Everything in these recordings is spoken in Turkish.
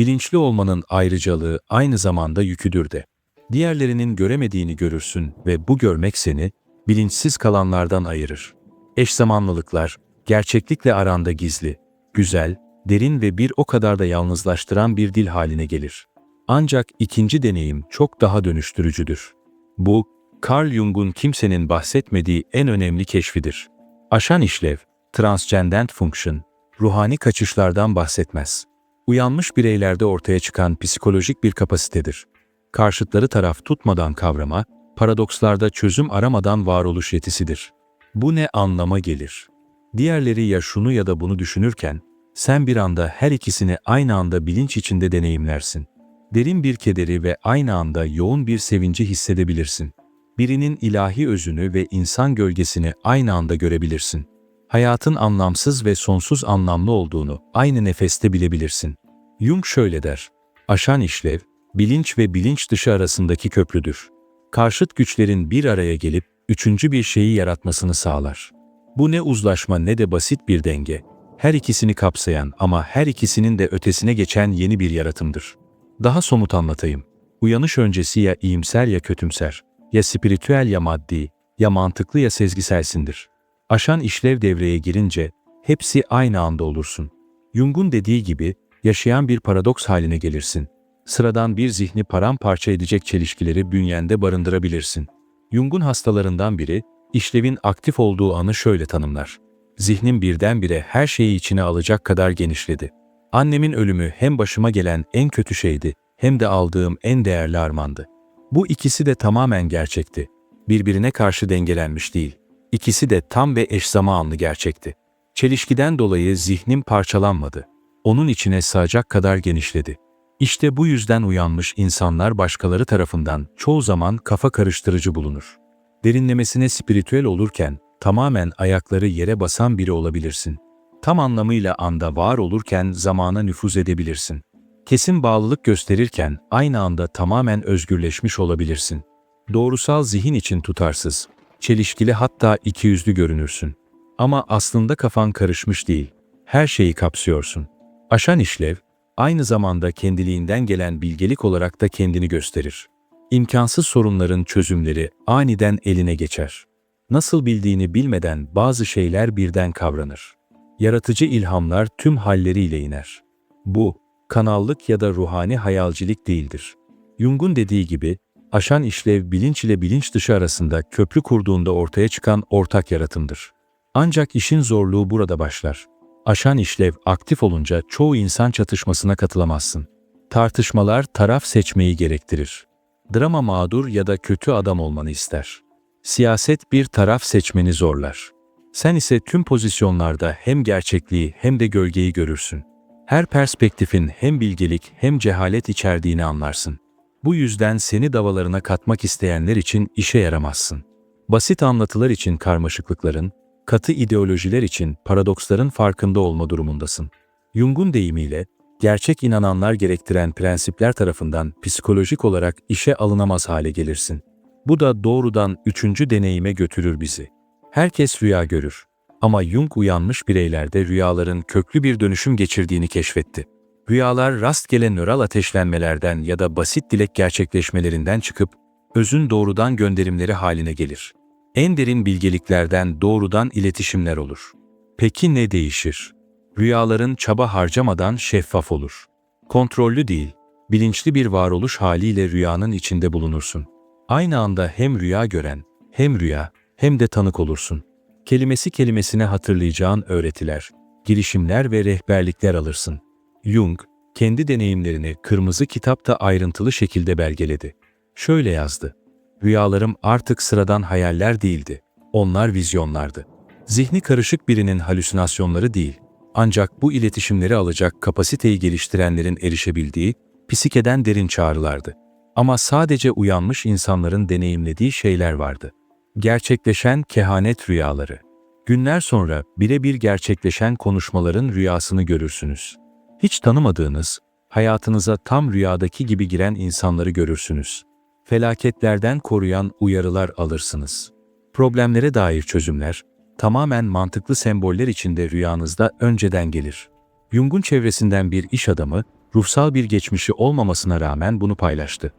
Bilinçli olmanın ayrıcalığı aynı zamanda yüküdür de. Diğerlerinin göremediğini görürsün ve bu görmek seni bilinçsiz kalanlardan ayırır. Eş zamanlılıklar, gerçeklikle aranda gizli, güzel, derin ve bir o kadar da yalnızlaştıran bir dil haline gelir. Ancak ikinci deneyim çok daha dönüştürücüdür. Bu, Carl Jung'un kimsenin bahsetmediği en önemli keşfidir. Aşan işlev, transcendent function, ruhani kaçışlardan bahsetmez. Uyanmış bireylerde ortaya çıkan psikolojik bir kapasitedir. Karşıtları taraf tutmadan kavrama, paradokslarda çözüm aramadan varoluş yetisidir. Bu ne anlama gelir? Diğerleri ya şunu ya da bunu düşünürken, sen bir anda her ikisini aynı anda bilinç içinde deneyimlersin. Derin bir kederi ve aynı anda yoğun bir sevinci hissedebilirsin. Birinin ilahi özünü ve insan gölgesini aynı anda görebilirsin. Hayatın anlamsız ve sonsuz anlamlı olduğunu aynı nefeste bilebilirsin. Jung şöyle der, aşan işlev, bilinç ve bilinç dışı arasındaki köprüdür. Karşıt güçlerin bir araya gelip üçüncü bir şeyi yaratmasını sağlar. Bu ne uzlaşma ne de basit bir denge. Her ikisini kapsayan ama her ikisinin de ötesine geçen yeni bir yaratımdır. Daha somut anlatayım. Uyanış öncesi ya iyimser ya kötümser, ya spiritüel ya maddi, ya mantıklı ya sezgiselsindir. Aşan işlev devreye girince hepsi aynı anda olursun. Jung'un dediği gibi yaşayan bir paradoks haline gelirsin. Sıradan bir zihni paramparça edecek çelişkileri bünyende barındırabilirsin. Jung'un hastalarından biri, işlevin aktif olduğu anı şöyle tanımlar. Zihnim birdenbire her şeyi içine alacak kadar genişledi. Annemin ölümü hem başıma gelen en kötü şeydi, hem de aldığım en değerli armağandı. Bu ikisi de tamamen gerçekti. Birbirine karşı dengelenmiş değil. İkisi de tam ve eş zamanlı gerçekti. Çelişkiden dolayı zihnim parçalanmadı. Onun içine sığacak kadar genişledi. İşte bu yüzden uyanmış insanlar başkaları tarafından çoğu zaman kafa karıştırıcı bulunur. Derinlemesine spiritüel olurken tamamen ayakları yere basan biri olabilirsin. Tam anlamıyla anda var olurken zamana nüfuz edebilirsin. Kesin bağlılık gösterirken aynı anda tamamen özgürleşmiş olabilirsin. Doğrusal zihin için tutarsız, çelişkili hatta ikiyüzlü görünürsün. Ama aslında kafan karışmış değil. Her şeyi kapsıyorsun. Aşan işlev, aynı zamanda kendiliğinden gelen bilgelik olarak da kendini gösterir. İmkansız sorunların çözümleri aniden eline geçer. Nasıl bildiğini bilmeden bazı şeyler birden kavranır. Yaratıcı ilhamlar tüm halleriyle iner. Bu, kanallık ya da ruhani hayalcilik değildir. Jung'un dediği gibi, aşan işlev bilinç ile bilinç dışı arasında köprü kurduğunda ortaya çıkan ortak yaratımdır. Ancak işin zorluğu burada başlar. Aşan işlev aktif olunca çoğu insan çatışmasına katılamazsın. Tartışmalar taraf seçmeyi gerektirir. Drama mağdur ya da kötü adam olmanı ister. Siyaset bir taraf seçmeni zorlar. Sen ise tüm pozisyonlarda hem gerçekliği hem de gölgeyi görürsün. Her perspektifin hem bilgelik hem cehalet içerdiğini anlarsın. Bu yüzden seni davalarına katmak isteyenler için işe yaramazsın. Basit anlatılar için karmaşıklıkların, katı ideolojiler için paradoksların farkında olma durumundasın. Jung'un deyimiyle, gerçek inananlar gerektiren prensipler tarafından psikolojik olarak işe alınamaz hale gelirsin. Bu da doğrudan üçüncü deneyime götürür bizi. Herkes rüya görür. Ama Jung uyanmış bireylerde rüyaların köklü bir dönüşüm geçirdiğini keşfetti. Rüyalar rastgele nöral ateşlenmelerden ya da basit dilek gerçekleşmelerinden çıkıp özün doğrudan gönderimleri haline gelir. En derin bilgeliklerden doğrudan iletişimler olur. Peki ne değişir? Rüyaların çaba harcamadan şeffaf olur. Kontrollü değil, bilinçli bir varoluş haliyle rüyanın içinde bulunursun. Aynı anda hem rüya gören, hem rüya, hem de tanık olursun. Kelimesi kelimesine hatırlayacağın öğretiler, girişimler ve rehberlikler alırsın. Jung, kendi deneyimlerini kırmızı kitapta ayrıntılı şekilde belgeledi. Şöyle yazdı. Rüyalarım artık sıradan hayaller değildi. Onlar vizyonlardı. Zihni karışık birinin halüsinasyonları değil. Ancak bu iletişimleri alacak kapasiteyi geliştirenlerin erişebildiği, psikeden derin çağrılardı. Ama sadece uyanmış insanların deneyimlediği şeyler vardı. Gerçekleşen kehanet rüyaları. Günler sonra birebir gerçekleşen konuşmaların rüyasını görürsünüz. Hiç tanımadığınız, hayatınıza tam rüyadaki gibi giren insanları görürsünüz. Felaketlerden koruyan uyarılar alırsınız. Problemlere dair çözümler, tamamen mantıklı semboller içinde rüyanızda önceden gelir. Jung'un çevresinden bir iş adamı, ruhsal bir geçmişi olmamasına rağmen bunu paylaştı.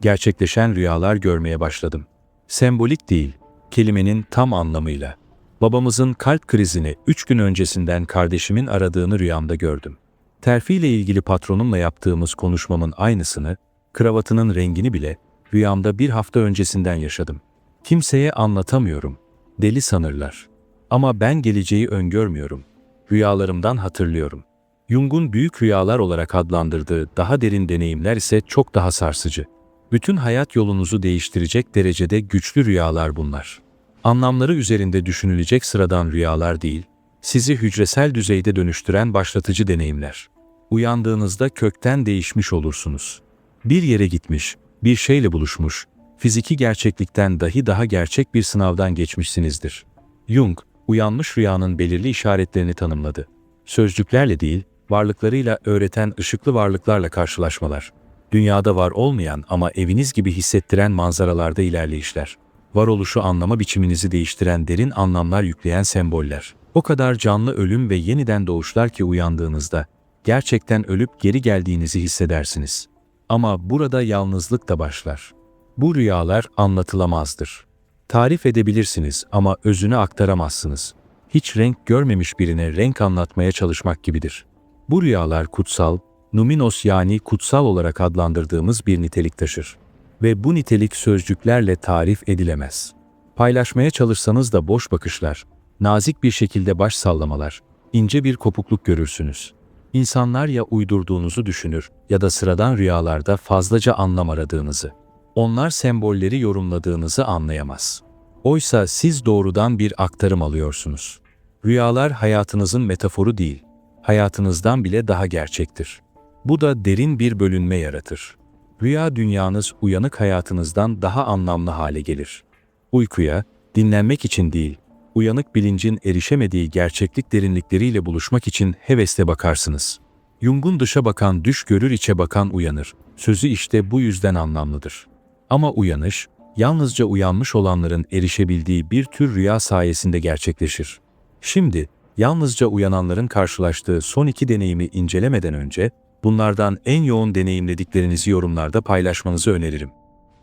Gerçekleşen rüyalar görmeye başladım. Sembolik değil, kelimenin tam anlamıyla. Babamızın kalp krizini üç gün öncesinden kardeşimin aradığını rüyamda gördüm. Terfiyle ilgili patronumla yaptığımız konuşmamın aynısını, kravatının rengini bile rüyamda bir hafta öncesinden yaşadım. Kimseye anlatamıyorum. Deli sanırlar. Ama ben geleceği öngörmüyorum. Rüyalarımdan hatırlıyorum. Jung'un büyük rüyalar olarak adlandırdığı daha derin deneyimler ise çok daha sarsıcı. Bütün hayat yolunuzu değiştirecek derecede güçlü rüyalar bunlar. Anlamları üzerinde düşünülecek sıradan rüyalar değil, sizi hücresel düzeyde dönüştüren başlatıcı deneyimler. Uyandığınızda kökten değişmiş olursunuz. Bir yere gitmiş, bir şeyle buluşmuş, fiziki gerçeklikten dahi daha gerçek bir sınavdan geçmişsinizdir. Jung, uyanmış rüyanın belirli işaretlerini tanımladı. Sözcüklerle değil, varlıklarıyla öğreten ışıklı varlıklarla karşılaşmalar. Dünyada var olmayan ama eviniz gibi hissettiren manzaralarda ilerleyişler. Varoluşu anlama biçiminizi değiştiren derin anlamlar yükleyen semboller. O kadar canlı ölüm ve yeniden doğuşlar ki uyandığınızda gerçekten ölüp geri geldiğinizi hissedersiniz. Ama burada yalnızlık da başlar. Bu rüyalar anlatılamazdır. Tarif edebilirsiniz ama özünü aktaramazsınız. Hiç renk görmemiş birine renk anlatmaya çalışmak gibidir. Bu rüyalar kutsal, numinos yani kutsal olarak adlandırdığımız bir nitelik taşır. Ve bu nitelik sözcüklerle tarif edilemez. Paylaşmaya çalışsanız da boş bakışlar, nazik bir şekilde baş sallamalar, ince bir kopukluk görürsünüz. İnsanlar ya uydurduğunuzu düşünür ya da sıradan rüyalarda fazlaca anlam aradığınızı. Onlar sembolleri yorumladığınızı anlayamaz. Oysa siz doğrudan bir aktarım alıyorsunuz. Rüyalar hayatınızın metaforu değil, hayatınızdan bile daha gerçektir. Bu da derin bir bölünme yaratır. Rüya dünyanız uyanık hayatınızdan daha anlamlı hale gelir. Uykuya, dinlenmek için değil, uyanık bilincin erişemediği gerçeklik derinlikleriyle buluşmak için hevesle bakarsınız. Jung'un dışa bakan düş görür içe bakan uyanır. Sözü işte bu yüzden anlamlıdır. Ama uyanış, yalnızca uyanmış olanların erişebildiği bir tür rüya sayesinde gerçekleşir. Şimdi, yalnızca uyananların karşılaştığı son iki deneyimi incelemeden önce, bunlardan en yoğun deneyimlediklerinizi yorumlarda paylaşmanızı öneririm.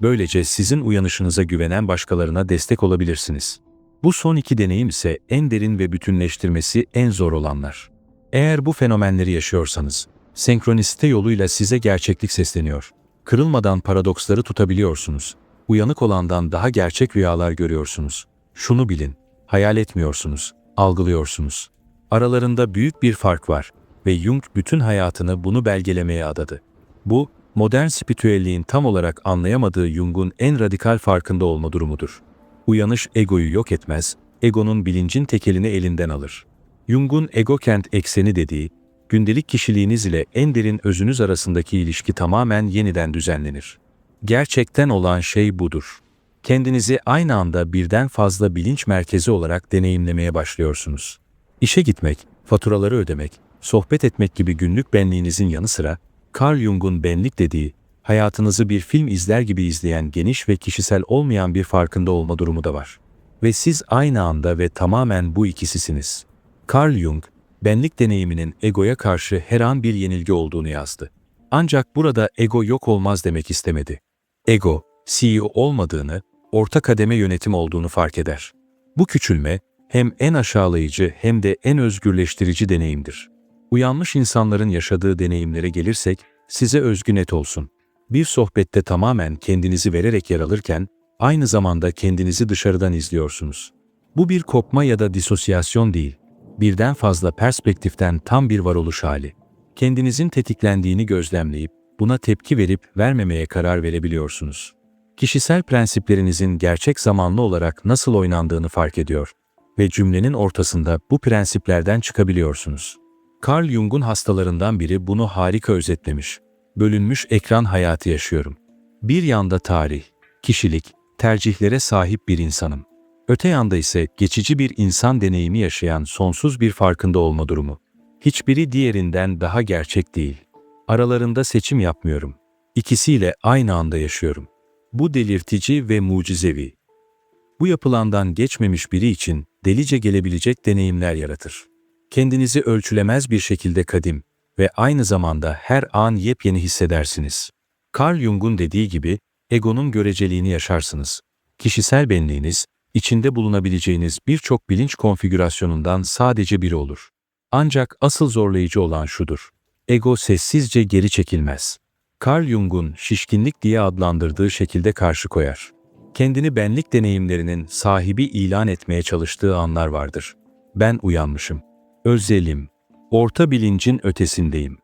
Böylece sizin uyanışınıza güvenen başkalarına destek olabilirsiniz. Bu son iki deneyim ise en derin ve bütünleştirmesi en zor olanlar. Eğer bu fenomenleri yaşıyorsanız, senkronisite yoluyla size gerçeklik sesleniyor. Kırılmadan paradoksları tutabiliyorsunuz. Uyanık olandan daha gerçek rüyalar görüyorsunuz. Şunu bilin, hayal etmiyorsunuz, algılıyorsunuz. Aralarında büyük bir fark var ve Jung bütün hayatını bunu belgelemeye adadı. Bu, modern spiritüelliğin tam olarak anlayamadığı Jung'un en radikal farkında olma durumudur. Uyanış egoyu yok etmez, egonun bilincin tekelini elinden alır. Jung'un ego kent ekseni dediği, gündelik kişiliğiniz ile en derin özünüz arasındaki ilişki tamamen yeniden düzenlenir. Gerçekten olan şey budur. Kendinizi aynı anda birden fazla bilinç merkezi olarak deneyimlemeye başlıyorsunuz. İşe gitmek, faturaları ödemek, sohbet etmek gibi günlük benliğinizin yanı sıra, Carl Jung'un benlik dediği, hayatınızı bir film izler gibi izleyen geniş ve kişisel olmayan bir farkında olma durumu da var. Ve siz aynı anda ve tamamen bu ikisisiniz. Carl Jung, benlik deneyiminin egoya karşı her an bir yenilgi olduğunu yazdı. Ancak burada ego yok olmaz demek istemedi. Ego, CEO olmadığını, orta kademe yönetim olduğunu fark eder. Bu küçülme, hem en aşağılayıcı hem de en özgürleştirici deneyimdir. Uyanmış insanların yaşadığı deneyimlere gelirsek, size özgü net olsun. Bir sohbette tamamen kendinizi vererek yer alırken, aynı zamanda kendinizi dışarıdan izliyorsunuz. Bu bir kopma ya da disosyasyon değil, birden fazla perspektiften tam bir varoluş hali. Kendinizin tetiklendiğini gözlemleyip, buna tepki verip vermemeye karar verebiliyorsunuz. Kişisel prensiplerinizin gerçek zamanlı olarak nasıl oynandığını fark ediyor ve cümlenin ortasında bu prensiplerden çıkabiliyorsunuz. Carl Jung'un hastalarından biri bunu harika özetlemiş. Bölünmüş ekran hayatı yaşıyorum. Bir yanda tarih, kişilik, tercihlere sahip bir insanım. Öte yanda ise geçici bir insan deneyimi yaşayan sonsuz bir farkında olma durumu. Hiçbiri diğerinden daha gerçek değil. Aralarında seçim yapmıyorum. İkisiyle aynı anda yaşıyorum. Bu delirtici ve mucizevi. Bu yapılandan geçmemiş biri için delice gelebilecek deneyimler yaratır. Kendinizi ölçülemez bir şekilde kadim, ve aynı zamanda her an yepyeni hissedersiniz. Carl Jung'un dediği gibi, egonun göreceliğini yaşarsınız. Kişisel benliğiniz, içinde bulunabileceğiniz birçok bilinç konfigürasyonundan sadece biri olur. Ancak asıl zorlayıcı olan şudur. Ego sessizce geri çekilmez. Carl Jung'un şişkinlik diye adlandırdığı şekilde karşı koyar. Kendini benlik deneyimlerinin sahibi ilan etmeye çalıştığı anlar vardır. Ben uyanmışım. Özelim. Orta bilincin ötesindeyim.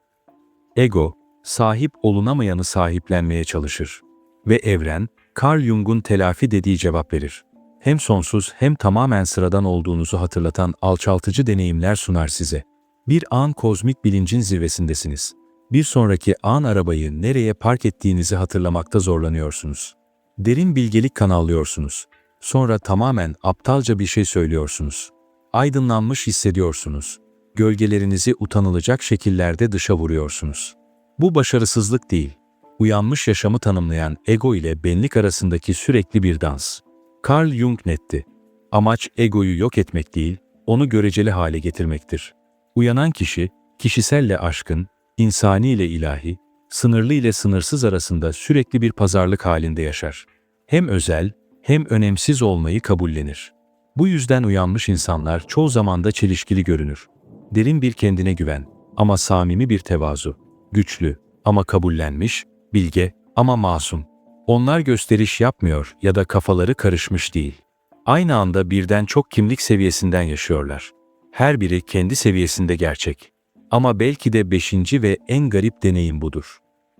Ego, sahip olunamayanı sahiplenmeye çalışır. Ve evren, Carl Jung'un telafi dediği cevap verir. Hem sonsuz hem tamamen sıradan olduğunuzu hatırlatan alçaltıcı deneyimler sunar size. Bir an kozmik bilincin zirvesindesiniz. Bir sonraki an arabayı nereye park ettiğinizi hatırlamakta zorlanıyorsunuz. Derin bilgelik kanallıyorsunuz. Sonra tamamen aptalca bir şey söylüyorsunuz. Aydınlanmış hissediyorsunuz. Gölgelerinizi utanılacak şekillerde dışa vuruyorsunuz. Bu başarısızlık değil. Uyanmış yaşamı tanımlayan ego ile benlik arasındaki sürekli bir dans. Carl Jung netti. Amaç egoyu yok etmek değil, onu göreceli hale getirmektir. Uyanan kişi, kişiselle aşkın, insani ile ilahi, sınırlı ile sınırsız arasında sürekli bir pazarlık halinde yaşar. Hem özel, hem önemsiz olmayı kabullenir. Bu yüzden uyanmış insanlar çoğu zamanda çelişkili görünür. Derin bir kendine güven ama samimi bir tevazu. Güçlü ama kabullenmiş, bilge ama masum. Onlar gösteriş yapmıyor ya da kafaları karışmış değil. Aynı anda birden çok kimlik seviyesinden yaşıyorlar. Her biri kendi seviyesinde gerçek. Ama belki de beşinci ve en garip deneyim budur.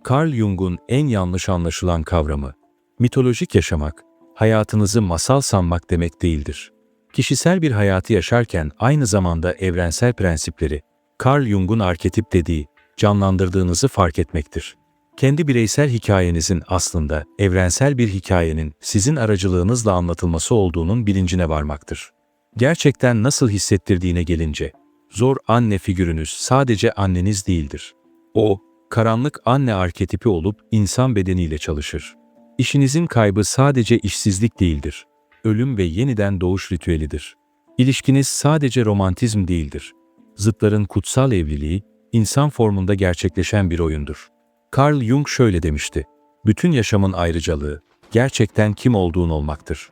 Carl Jung'un en yanlış anlaşılan kavramı. Mitolojik yaşamak, hayatınızı masal sanmak demek değildir. Kişisel bir hayatı yaşarken aynı zamanda evrensel prensipleri, Carl Jung'un arketip dediği, canlandırdığınızı fark etmektir. Kendi bireysel hikayenizin aslında evrensel bir hikayenin sizin aracılığınızla anlatılması olduğunun bilincine varmaktır. Gerçekten nasıl hissettirdiğine gelince, zor anne figürünüz sadece anneniz değildir. O, karanlık anne arketipi olup insan bedeniyle çalışır. İşinizin kaybı sadece işsizlik değildir. Ölüm ve yeniden doğuş ritüelidir. İlişkiniz sadece romantizm değildir. Zıtların kutsal evliliği, insan formunda gerçekleşen bir oyundur. Carl Jung şöyle demişti. Bütün yaşamın ayrıcalığı, gerçekten kim olduğun olmaktır.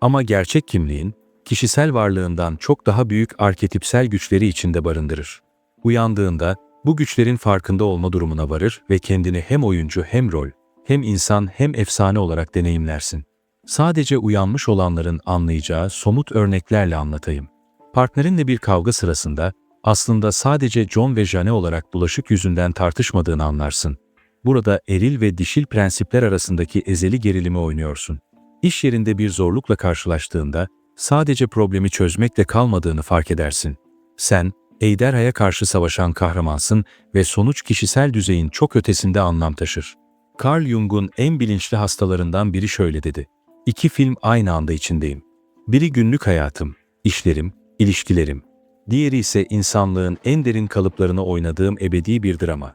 Ama gerçek kimliğin, kişisel varlığından çok daha büyük arketipsel güçleri içinde barındırır. Uyandığında, bu güçlerin farkında olma durumuna varır ve kendini hem oyuncu hem rol, hem insan hem efsane olarak deneyimlersin. Sadece uyanmış olanların anlayacağı somut örneklerle anlatayım. Partnerinle bir kavga sırasında aslında sadece John ve Jane olarak bulaşık yüzünden tartışmadığını anlarsın. Burada eril ve dişil prensipler arasındaki ezeli gerilimi oynuyorsun. İş yerinde bir zorlukla karşılaştığında sadece problemi çözmekle kalmadığını fark edersin. Sen, Ejderhaya karşı savaşan kahramansın ve sonuç kişisel düzeyin çok ötesinde anlam taşır. Carl Jung'un en bilinçli hastalarından biri şöyle dedi. İki film aynı anda içindeyim. Biri günlük hayatım, işlerim, ilişkilerim. Diğeri ise insanlığın en derin kalıplarını oynadığım ebedi bir drama.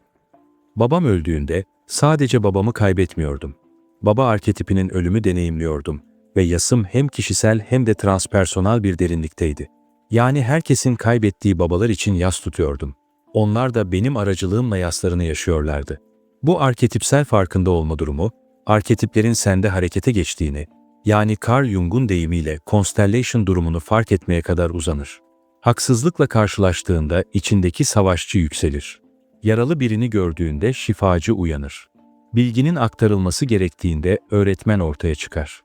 Babam öldüğünde sadece babamı kaybetmiyordum. Baba arketipinin ölümü deneyimliyordum ve yasım hem kişisel hem de transpersonal bir derinlikteydi. Yani herkesin kaybettiği babalar için yas tutuyordum. Onlar da benim aracılığımla yaslarını yaşıyorlardı. Bu arketipsel farkında olma durumu, arketiplerin sende harekete geçtiğini, yani Carl Jung'un deyimiyle constellation durumunu fark etmeye kadar uzanır. Haksızlıkla karşılaştığında içindeki savaşçı yükselir. Yaralı birini gördüğünde şifacı uyanır. Bilginin aktarılması gerektiğinde öğretmen ortaya çıkar.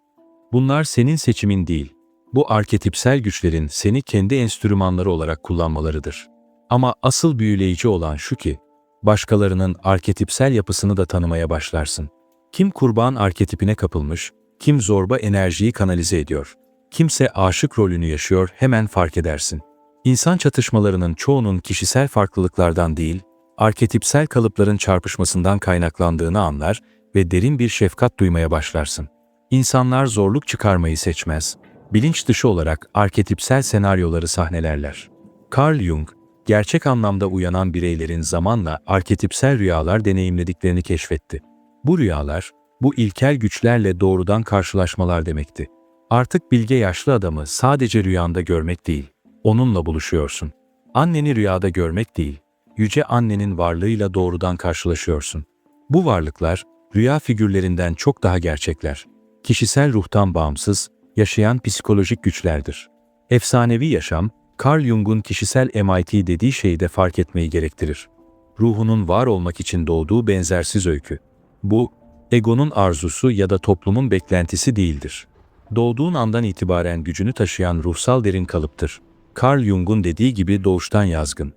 Bunlar senin seçimin değil. Bu arketipsel güçlerin seni kendi enstrümanları olarak kullanmalarıdır. Ama asıl büyüleyici olan şu ki, başkalarının arketipsel yapısını da tanımaya başlarsın. Kim kurban arketipine kapılmış, kim zorba enerjiyi kanalize ediyor, kimse aşık rolünü yaşıyor hemen fark edersin. İnsan çatışmalarının çoğunun kişisel farklılıklardan değil, arketipsel kalıpların çarpışmasından kaynaklandığını anlar ve derin bir şefkat duymaya başlarsın. İnsanlar zorluk çıkarmayı seçmez, bilinç dışı olarak arketipsel senaryoları sahnelerler. Carl Jung, gerçek anlamda uyanan bireylerin zamanla arketipsel rüyalar deneyimlediklerini keşfetti. Bu rüyalar, bu ilkel güçlerle doğrudan karşılaşmalar demekti. Artık bilge yaşlı adamı sadece rüyanda görmek değil, onunla buluşuyorsun. Anneni rüyada görmek değil, yüce annenin varlığıyla doğrudan karşılaşıyorsun. Bu varlıklar, rüya figürlerinden çok daha gerçekler. Kişisel ruhtan bağımsız, yaşayan psikolojik güçlerdir. Efsanevi yaşam, Carl Jung'un kişisel MIT dediği şeyi de fark etmeyi gerektirir. Ruhunun var olmak için doğduğu benzersiz öykü. Bu, egonun arzusu ya da toplumun beklentisi değildir. Doğduğun andan itibaren gücünü taşıyan ruhsal derin kalıptır. Carl Jung'un dediği gibi doğuştan yazgın.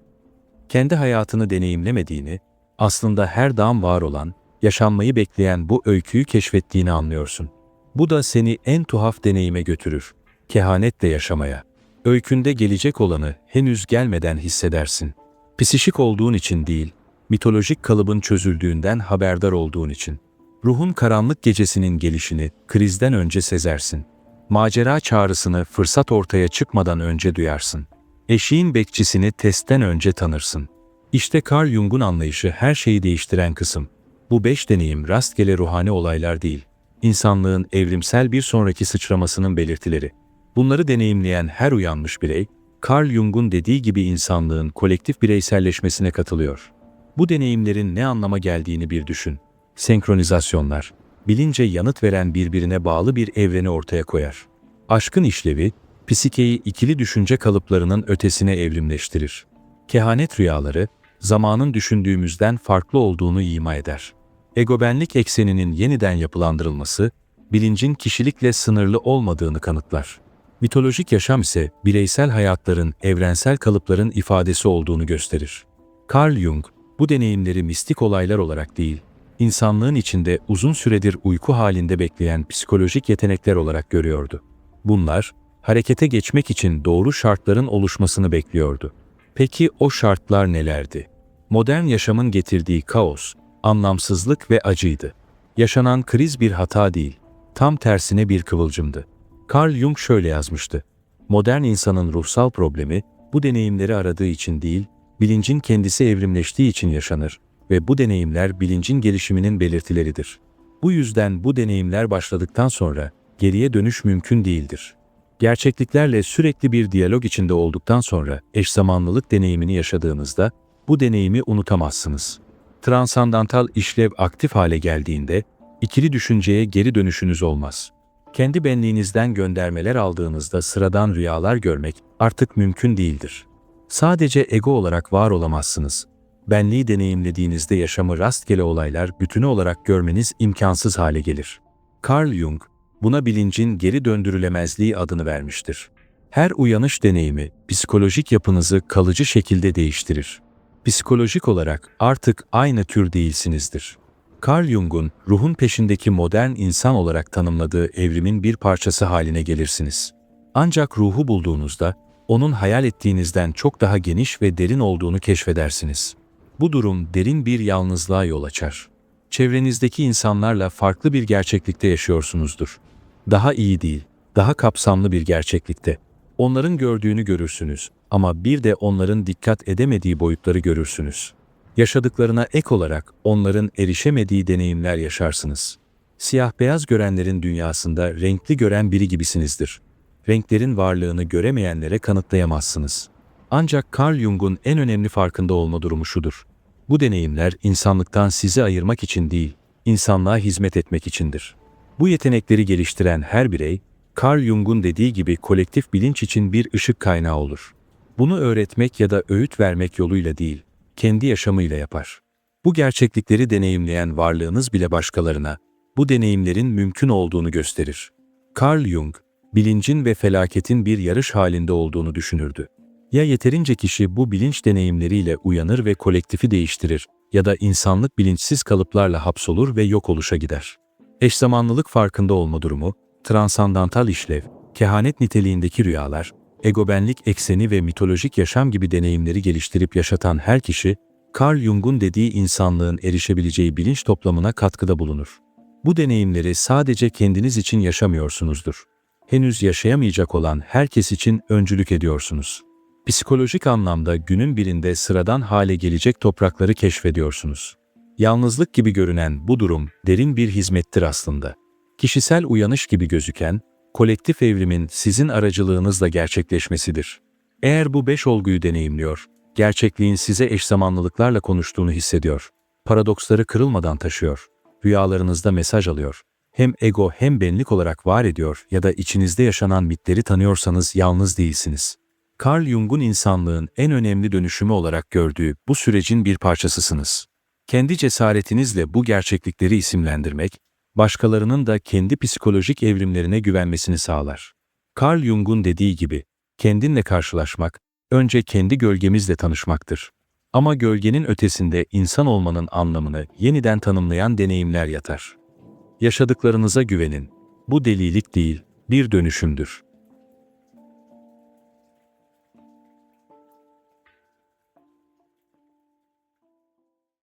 Kendi hayatını deneyimlemediğini, aslında her dam var olan, yaşanmayı bekleyen bu öyküyü keşfettiğini anlıyorsun. Bu da seni en tuhaf deneyime götürür. Kehanetle yaşamaya. Öykünde gelecek olanı henüz gelmeden hissedersin. Psişik olduğun için değil, mitolojik kalıbın çözüldüğünden haberdar olduğun için. Ruhun karanlık gecesinin gelişini krizden önce sezersin. Macera çağrısını fırsat ortaya çıkmadan önce duyarsın. Eşiğin bekçisini testten önce tanırsın. İşte Carl Jung'un anlayışı her şeyi değiştiren kısım. Bu beş deneyim rastgele ruhani olaylar değil. İnsanlığın evrimsel bir sonraki sıçramasının belirtileri. Bunları deneyimleyen her uyanmış birey, Carl Jung'un dediği gibi insanlığın kolektif bireyselleşmesine katılıyor. Bu deneyimlerin ne anlama geldiğini bir düşün. Senkronizasyonlar, bilince yanıt veren birbirine bağlı bir evreni ortaya koyar. Aşkın işlevi, psikeyi ikili düşünce kalıplarının ötesine evrimleştirir. Kehanet rüyaları, zamanın düşündüğümüzden farklı olduğunu ima eder. Egobenlik ekseninin yeniden yapılandırılması, bilincin kişilikle sınırlı olmadığını kanıtlar. Mitolojik yaşam ise bireysel hayatların, evrensel kalıpların ifadesi olduğunu gösterir. Carl Jung, bu deneyimleri mistik olaylar olarak değil, insanlığın içinde uzun süredir uyku halinde bekleyen psikolojik yetenekler olarak görüyordu. Bunlar, harekete geçmek için doğru şartların oluşmasını bekliyordu. Peki o şartlar nelerdi? Modern yaşamın getirdiği kaos, anlamsızlık ve acıydı. Yaşanan kriz bir hata değil, tam tersine bir kıvılcımdı. Carl Jung şöyle yazmıştı. Modern insanın ruhsal problemi, bu deneyimleri aradığı için değil, bilincin kendisi evrimleştiği için yaşanır ve bu deneyimler bilincin gelişiminin belirtileridir. Bu yüzden bu deneyimler başladıktan sonra geriye dönüş mümkün değildir. Gerçekliklerle sürekli bir diyalog içinde olduktan sonra eşzamanlılık deneyimini yaşadığınızda bu deneyimi unutamazsınız. Transandantal işlev aktif hale geldiğinde ikili düşünceye geri dönüşünüz olmaz. Kendi benliğinizden göndermeler aldığınızda sıradan rüyalar görmek artık mümkün değildir. Sadece ego olarak var olamazsınız. Benliği deneyimlediğinizde yaşamı rastgele olaylar bütünü olarak görmeniz imkansız hale gelir. Carl Jung, buna bilincin geri döndürülemezliği adını vermiştir. Her uyanış deneyimi psikolojik yapınızı kalıcı şekilde değiştirir. Psikolojik olarak artık aynı tür değilsinizdir. Carl Jung'un ruhun peşindeki modern insan olarak tanımladığı evrimin bir parçası haline gelirsiniz. Ancak ruhu bulduğunuzda onun hayal ettiğinizden çok daha geniş ve derin olduğunu keşfedersiniz. Bu durum derin bir yalnızlığa yol açar. Çevrenizdeki insanlarla farklı bir gerçeklikte yaşıyorsunuzdur. Daha iyi değil, daha kapsamlı bir gerçeklikte. Onların gördüğünü görürsünüz ama bir de onların dikkat edemediği boyutları görürsünüz. Yaşadıklarına ek olarak onların erişemediği deneyimler yaşarsınız. Siyah-beyaz görenlerin dünyasında renkli gören biri gibisinizdir. Renklerin varlığını göremeyenlere kanıtlayamazsınız. Ancak Carl Jung'un en önemli farkında olma durumu şudur. Bu deneyimler insanlıktan sizi ayırmak için değil, insanlığa hizmet etmek içindir. Bu yetenekleri geliştiren her birey, Carl Jung'un dediği gibi kolektif bilinç için bir ışık kaynağı olur. Bunu öğretmek ya da öğüt vermek yoluyla değil, kendi yaşamıyla yapar. Bu gerçeklikleri deneyimleyen varlığınız bile başkalarına, bu deneyimlerin mümkün olduğunu gösterir. Carl Jung, bilincin ve felaketin bir yarış halinde olduğunu düşünürdü. Ya yeterince kişi bu bilinç deneyimleriyle uyanır ve kolektifi değiştirir ya da insanlık bilinçsiz kalıplarla hapsolur ve yok oluşa gider. Eşzamanlılık farkında olma durumu, transandantal işlev, kehanet niteliğindeki rüyalar, egobenlik ekseni ve mitolojik yaşam gibi deneyimleri geliştirip yaşatan her kişi, Carl Jung'un dediği insanlığın erişebileceği bilinç toplamına katkıda bulunur. Bu deneyimleri sadece kendiniz için yaşamıyorsunuzdur. Henüz yaşayamayacak olan herkes için öncülük ediyorsunuz. Psikolojik anlamda günün birinde sıradan hale gelecek toprakları keşfediyorsunuz. Yalnızlık gibi görünen bu durum derin bir hizmettir aslında. Kişisel uyanış gibi gözüken, kolektif evrimin sizin aracılığınızla gerçekleşmesidir. Eğer bu beş olguyu deneyimliyor, gerçekliğin size eş zamanlılıklarla konuştuğunu hissediyor. Paradoksları kırılmadan taşıyor. Rüyalarınızda mesaj alıyor. Hem ego hem benlik olarak var ediyor ya da içinizde yaşanan mitleri tanıyorsanız yalnız değilsiniz. Carl Jung'un insanlığın en önemli dönüşümü olarak gördüğü bu sürecin bir parçasısınız. Kendi cesaretinizle bu gerçeklikleri isimlendirmek, başkalarının da kendi psikolojik evrimlerine güvenmesini sağlar. Carl Jung'un dediği gibi, kendinle karşılaşmak, önce kendi gölgemizle tanışmaktır. Ama gölgenin ötesinde insan olmanın anlamını yeniden tanımlayan deneyimler yatar. Yaşadıklarınıza güvenin. Bu delilik değil, bir dönüşümdür.